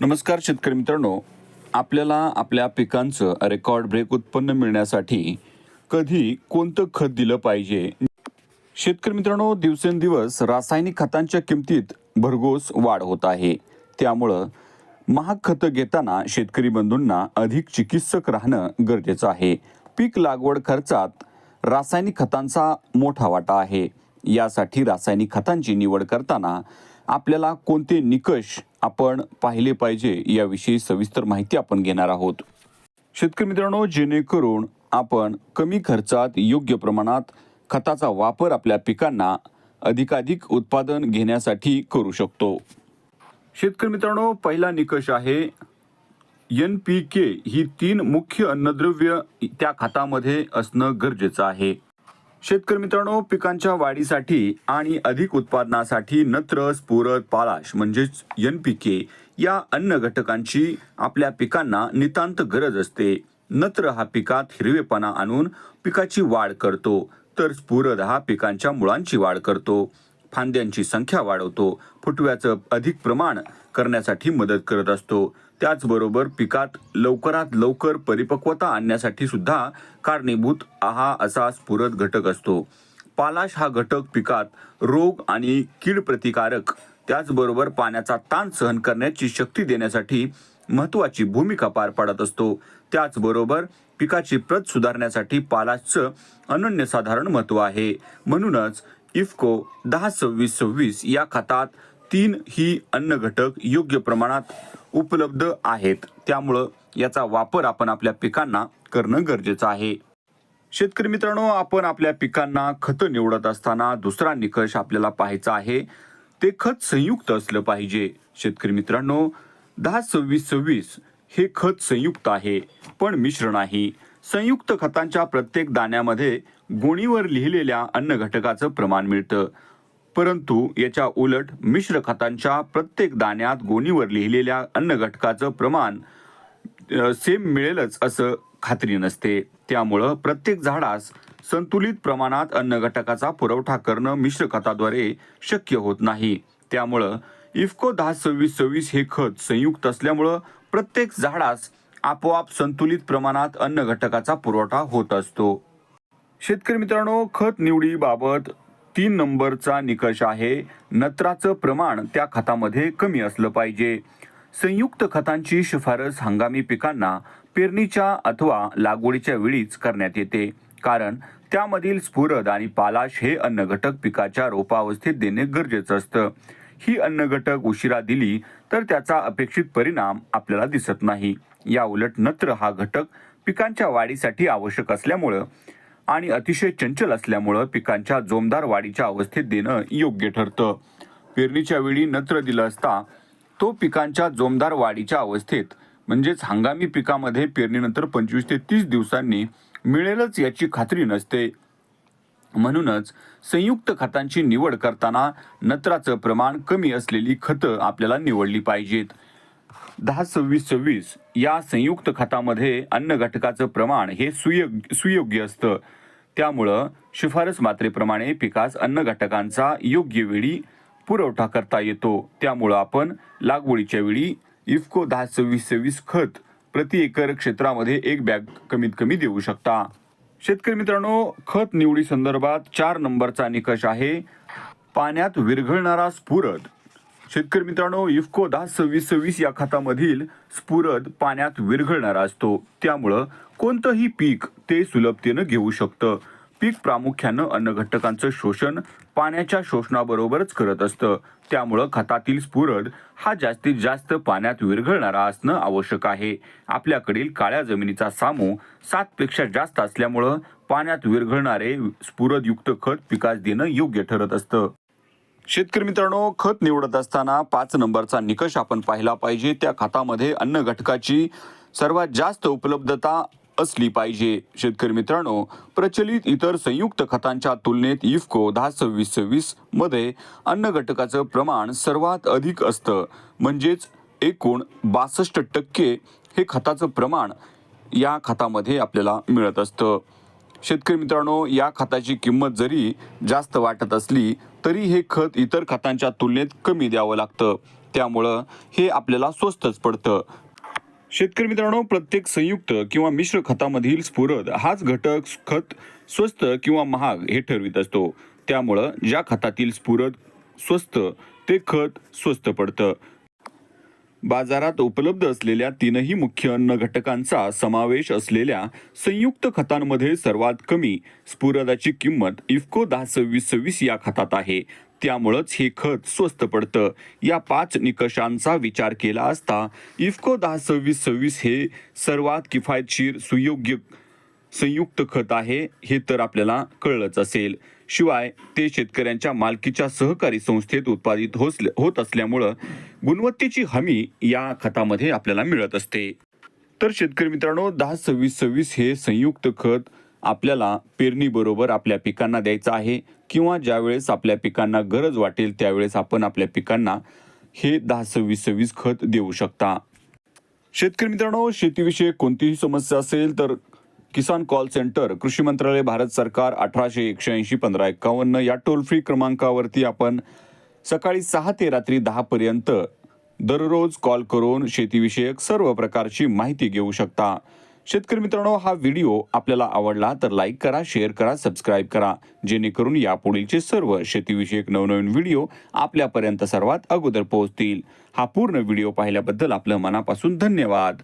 नमस्कार शेतकरी मित्रांनो. आपल्याला आपल्या पिकांचं रेकॉर्ड ब्रेक उत्पन्न मिळण्यासाठी कधी कोणतं खत दिलं पाहिजे? शेतकरी मित्रांनो दिवसेंदिवस रासायनिक खतांच्या किमतीत भरघोस वाढ होत आहे. त्यामुळं महाग खतं घेताना शेतकरी बंधूंना अधिक चिकित्सक राहणं गरजेचं आहे. पीक लागवड खर्चात रासायनिक खतांचा मोठा वाटा आहे. यासाठी रासायनिक खतांची निवड करताना आपल्याला कोणते निकष आपण पाहिले पाहिजे याविषयी सविस्तर माहिती आपण घेणार आहोत. शेतकरी मित्रांनो जेणेकरून आपण कमी खर्चात योग्य प्रमाणात खताचा वापर आपल्या पिकांना अधिकाधिक उत्पादन घेण्यासाठी करू शकतो. शेतकरी मित्रांनो पहिला निकष आहे एन पी के ही तीन मुख्य अन्नद्रव्य त्या खतामध्ये असणं गरजेचं आहे. शेतकरी मित्रांनो पिकांच्या वाढीसाठी आणि अधिक उत्पादनासाठी नत्र स्फुरद पालाश म्हणजेच एन पी के या अन्न घटकांची आपल्या पिकांना नितांत गरज असते. नत्र हा पिकात हिरवेपणा आणून पिकाची वाढ करतो. तर स्फुरद हा पिकांच्या मुळांची वाढ करतो. फांद्यांची संख्या वाढवतो. फुटव्याचं अधिक प्रमाण करण्यासाठी मदत करत असतो. त्याचबरोबर पिकात लवकरात लवकर परिपक्वता आणण्यासाठी सुद्धा कारणीभूत हा असा स्फुरत घटक असतो. पालाश हा घटक पिकात रोग आणि कीड प्रतिकारक त्याचबरोबर पाण्याचा ताण सहन करण्याची शक्ती देण्यासाठी महत्वाची भूमिका पार पाडत असतो. त्याचबरोबर पिकाची प्रत सुधारण्यासाठी पालाशचं अनन्यसाधारण महत्त्व आहे. म्हणूनच इफको दहा सव्वीस सव्वीस या खतात तीन ही अन्न घटक योग्य प्रमाणात उपलब्ध आहेत. त्यामुळं याचा वापर आपण आपल्या पिकांना करणं गरजेचं आहे. शेतकरी मित्रांनो आपण आपल्या पिकांना खतं निवडत असताना दुसरा निकष आपल्याला पाहायचा आहे. ते खत संयुक्त असलं पाहिजे. शेतकरी मित्रांनो दहा सव्वीस सव्वीस हे खत संयुक्त आहे पण मिश्र नाही. संयुक्त खतांच्या प्रत्येक दाण्यामध्ये गोणीवर लिहिलेल्या अन्न घटकाचं प्रमाण मिळतं. परंतु याच्या उलट मिश्र खतांच्या प्रत्येक दाण्यात गोणीवर लिहिलेल्या अन्न घटकाचं प्रमाण सेम मिळेलच असं खात्री नसते. त्यामुळं प्रत्येक झाडास संतुलित प्रमाणात अन्न घटकाचा पुरवठा करणं मिश्र खताद्वारे शक्य होत नाही. त्यामुळं इफको दहा सव्वीस सव्वीस हे खत संयुक्त असल्यामुळं प्रत्येक झाडास आपोआप संतुलित प्रमाणात अन्न घटकाचा पुरवठा होत असतो. शेतकरी मित्रांनो खत निवडीबाबत तीन नंबरचा निकष आहे. नत्राचं प्रमाण त्या खतामध्ये कमी असलं पाहिजे. संयुक्त खतांची शिफारस हंगामी पिकांना पेरणीच्या अथवा लागवडीच्या वेळीच करण्यात येते. कारण त्यामधील स्फुरद आणि पालाश हे अन्न घटक पिकाच्या रोपावस्थेत देणे गरजेचं असतं. ही अन्न घटक उशिरा दिली तर त्याचा अपेक्षित परिणाम आपल्याला दिसत नाही. या उलट नत्र हा घटक पिकांच्या वाढीसाठी आवश्यक असल्यामुळं आणि अतिशय चंचल असल्यामुळं पिकांच्या जोमदार वाढीच्या अवस्थेत देणं योग्य ठरतं. पेरणीच्या वेळी नत्र दिलं असता तो पिकांच्या जोमदार वाढीच्या अवस्थेत म्हणजेच हंगामी पिकामध्ये पेरणीनंतर पंचवीस ते तीस दिवसांनी मिळेलच याची खात्री नसते. म्हणूनच संयुक्त खतांची निवड करताना नत्राचं प्रमाण कमी असलेली खतं आपल्याला निवडली पाहिजेत. दहा सव्वीस सव्वीस या संयुक्त खतामध्ये अन्न घटकाचं प्रमाण हे सुयोग्य सुयोग्य असतं. त्यामुळं शिफारस मात्रेप्रमाणे पिकास अन्न घटकांचा योग्य वेळी पुरवठा करता येतो. त्यामुळं आपण लागवडीच्या वेळी इफको दहा सव्वीस सव्वीस खत प्रति एकर क्षेत्रामध्ये एक बॅग कमीत कमी देऊ शकता. शेतकरी मित्रांनो खत निवडी संदर्भात चार नंबरचा निकष आहे. पाण्यात विरघळणारा स्फुरद. शेतकरी मित्रांनो इफको दहा सव्वीस सव्वीस या खतामधील स्फुरद पाण्यात विरघळणारा असतो. त्यामुळं कोणतंही पीक ते सुलभतेनं घेऊ शकतं. पीक प्रामुख्यानं अन्न घटकांचं शोषण पाण्याच्या शोषणाबरोबरच करत असतं. त्यामुळं खतातील स्फुरद हा जास्तीत जास्त पाण्यात विरघळणारा असणं आवश्यक आहे. आपल्याकडील काळ्या जमिनीचा सामू सातपेक्षा जास्त असल्यामुळं पाण्यात विरघळणारे स्फुरदयुक्त खत पिकास देणं योग्य ठरत असतं. शेतकरी मित्रांनो खत निवडत असताना पाच नंबरचा निकष आपण पाहिला पाहिजे. त्या खतामध्ये अन्न घटकाची सर्वात जास्त उपलब्धता असली पाहिजे. शेतकरी मित्रांनो प्रचलित इतर संयुक्त खतांच्या तुलनेत इफको दहा सव्वीस सव्वीसमध्ये अन्न घटकाचं प्रमाण सर्वात अधिक असतं. म्हणजेच एकूण बासष्ट टक्के हे खताचं प्रमाण या खतामध्ये आपल्याला मिळत असतं. शेतकरी मित्रांनो या खताची किंमत जरी जास्त वाटत असली तरी हे खत इतर खतांच्या तुलनेत कमी द्यावं लागतं. त्यामुळं हे आपल्याला स्वस्तच पडतं. शेतकरी मित्रांनो प्रत्येक संयुक्त किंवा मिश्र खतामधील स्फुरद हाच घटक खत स्वस्त किंवा महाग हे ठरवित असतो. त्यामुळं ज्या खतातील स्फुरद स्वस्त ते खत स्वस्त पडतं. बाजारात उपलब्ध असलेल्या तीनही मुख्य अन्न घटकांचा समावेश असलेल्या संयुक्त खतांमध्ये सर्वात कमी स्फुरदाची किंमत इफ्को दहा सव्वीस सव्वीस या खतात आहे. त्यामुळंच हे खत स्वस्त पडतं. या पाच निकषांचा विचार केला असता इफ्को दहा सव्वीस सव्वीस हे सर्वात किफायतशीर सुयोग्य संयुक्त खत आहे हे तर आपल्याला कळलंच असेल. शिवाय ते शेतकऱ्यांच्या मालकीच्या सहकारी संस्थेत उत्पादित होसल होत असल्यामुळं गुणवत्तेची हमी या खतामध्ये आपल्याला मिळत असते. तर शेतकरी मित्रांनो दहा सव्वीस सव्वीस हे संयुक्त खत आपल्याला पेरणीबरोबर आपल्या पिकांना द्यायचं आहे. किंवा ज्यावेळेस आपल्या पिकांना गरज वाटेल त्यावेळेस आपण आपल्या पिकांना हे दहा सव्वीस सव्वीस खत देऊ शकता. शेतकरी मित्रांनो शेतीविषयी कोणतीही समस्या असेल तर किसान कॉल सेंटर कृषी मंत्रालय भारत सरकार अठराशे एकशे ऐंशी पंधरा एकावन्न या टोल फ्री क्रमांकावरती आपण सकाळी सहा ते रात्री दहापर्यंत दररोज कॉल करून शेतीविषयक सर्व प्रकारची माहिती घेऊ शकता. शेतकरी मित्रांनो हा व्हिडिओ आपल्याला आवडला तर लाईक करा शेअर करा सबस्क्राईब करा जेणेकरून यापुढीलचे सर्व शेतीविषयक नवनवीन व्हिडिओ आपल्यापर्यंत सर्वात अगोदर पोहोचतील. हा पूर्ण व्हिडिओ पाहिल्याबद्दल आपलं मनापासून धन्यवाद.